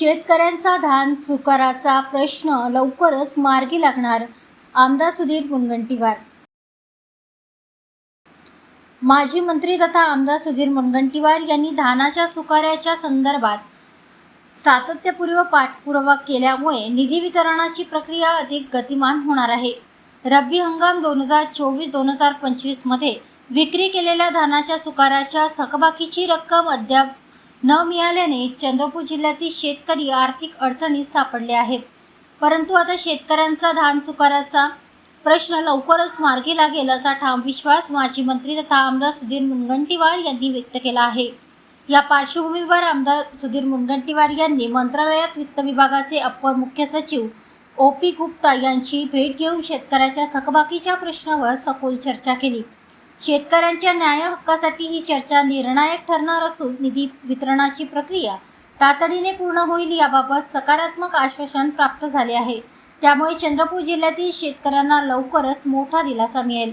शेतकऱ्यांचा धान चुकाराचा प्रश्न लवकरच मार्गी लागणार आमदार सुधीर मुनगंटीवार. माजी मंत्री तथा आमदार सुधीर मुनगंटीवार यांनी धानाच्या चुकाऱ्याच्या संदर्भात सातत्यपूर्व पाठपुरावा केल्यामुळे निधी वितरणाची प्रक्रिया अधिक गतिमान होणार आहे. रब्बी हंगाम दोन हजार चोवीस दोन हजार पंचवीसमध्ये विक्री केलेल्या धानाच्या चुकाराच्या थकबाकीची रक्कम अद्याप न मिळाल्याने चंद्रपूर जिल्ह्यातील शेतकरी आर्थिक अडचणीत सापडले आहेत. परंतु आता शेतकऱ्यांचा धान चुकाराचा प्रश्न लवकरच मार्गी लागेल असा ठाम विश्वास माजी मंत्री तथा आमदार सुधीर मुनगंटीवार यांनी व्यक्त केला आहे. या पार्श्वभूमीवर आमदार सुधीर मुनगंटीवार यांनी मंत्रालयात वित्त विभागाचे अप्पर मुख्य सचिव ओ पी गुप्ता यांची भेट घेऊन शेतकऱ्याच्या थकबाकीच्या प्रश्नावर सखोल चर्चा केली. शेतकऱ्यांच्या न्याय हक्कासाठी ही चर्चा निर्णायक ठरणार असून निधी वितरणाची प्रक्रिया तातडीने पूर्ण होईल याबाबत सकारात्मक आश्वासन प्राप्त झाले आहे. त्यामुळे चंद्रपूर जिल्ह्यातील शेतकऱ्यांना लवकरच मोठा दिलासा मिळेल.